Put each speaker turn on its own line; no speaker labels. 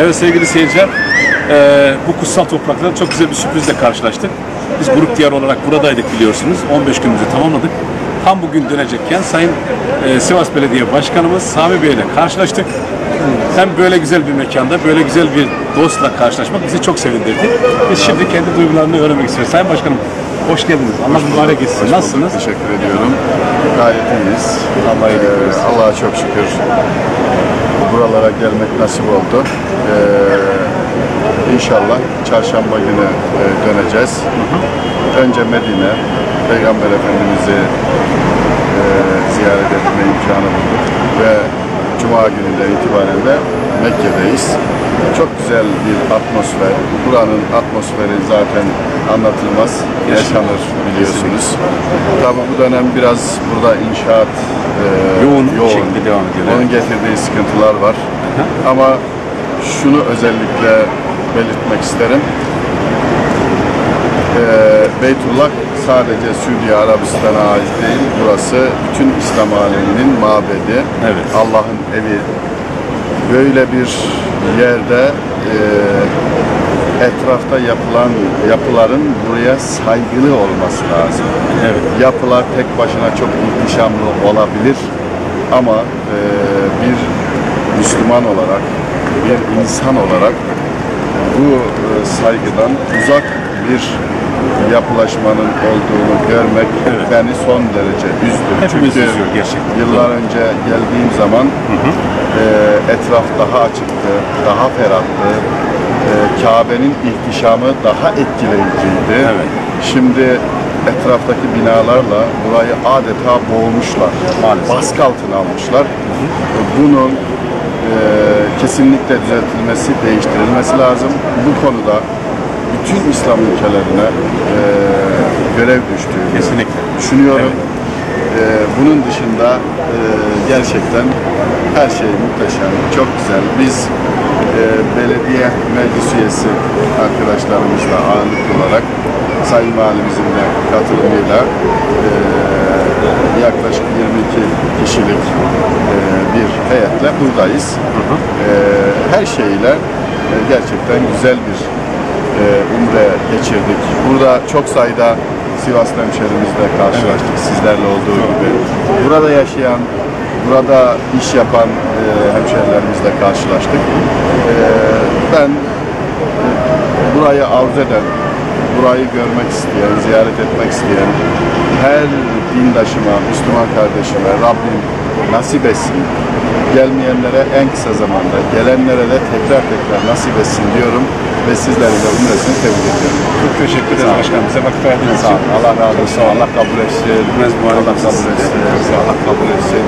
Evet sevgili seyirciler, eee, bu kutsal topraklarda çok güzel bir sürprizle karşılaştık. Biz grup diyar olarak buradaydık biliyorsunuz. 15 günümüzü tamamladık. Tam bugün dönecekken Sayın eee, Sivas Belediye Başkanımız Sami Bey ile karşılaştık. Hem böyle güzel bir mekanda, böyle güzel bir dostla karşılaşmak bizi çok sevindirdi. Biz şimdi kendi duygularını öğrenmek istiyoruz. Sayın Başkanım, hoş geldiniz. Allah mübarek etsin. Nasılsınız?
Teşekkür ediyorum. Gayet iyiyiz.
Allah'a
Ee. Allah'a çok şükür. Buralara gelmek nasip oldu. Ee, inşallah çarşamba günü e, döneceğiz. Önce Medine, Peygamber Efendimiz'i e, ziyaret etme imkanı bulduk. Ve Cuma gününden itibaren de Mekke'deyiz. Çok güzel bir atmosfer. Buranın atmosferi zaten anlatılmaz, yaşanır biliyorsunuz. Tabii bu dönem biraz burada inşaat e,
Yoğun şekilde devam ediyor,
Onun getirdiği sıkıntılar var. Ama şunu özellikle belirtmek isterim. Ee, Beytullah sadece Suudi Arabistan'a ait değil. Burası bütün İslam aleminin mabedi.
Evet.
Allah'ın evi. Böyle bir yerde e, etrafta yapılan yapıların buraya saygılı olması lazım.
Evet.
Yapılar tek başına çok ihtişamlı olabilir ama e, bir Müslüman olarak, bir insan olarak bu e, saygıdan uzak bir yapılaşmanın olduğunu görmek
Evet.
beni son derece üzdü.
Hepimiz
Çünkü
üzüyor gerçekten.
Yıllar önce geldiğim zaman e, etraf daha açıktı, daha ferahtı. E, Kabe'nin ihtişamı daha etkileyiciydi.
Evet.
Şimdi etraftaki binalarla burayı adeta boğmuşlar.
Maalesef.
Baskı altına almışlar. Bunun e, kesinlikle düzeltilmesi, değiştirilmesi lazım. Bu konuda bütün İslam ülkelerine e, görev düştüğünü
Kesinlikle.
düşünüyorum. E, bunun dışında e, gerçekten her şey muhteşem, çok güzel. Biz e, belediye meclis üyesi arkadaşlarımızla ağırlıklı olarak Sayın Valimizin de katılımıyla e, yaklaşık 22 kişilik e, bir heyetle buradayız. E, her şeyle e, gerçekten güzel bir e, umre geçirdik. Burada çok sayıda Sivas hemşerimizle karşılaştık sizlerle olduğu gibi. Burada yaşayan, burada iş yapan e, hemşerilerimizle karşılaştık. E, ben burayı arzu eden, burayı görmek isteyen, ziyaret etmek isteyen her dindaşıma, Müslüman kardeşime Rabbim nasip etsin. Gelmeyenlere en kısa zamanda, gelenlere de tekrar tekrar nasip etsin diyorum ve sizlerin de umresini tebrik ediyorum.
Çok teşekkür ederiz başkanım. Bize vakit verdiğiniz için.
Allah razı olsun. Allah kabul etsin. Allah kabul etsin. Allah kabul etsin.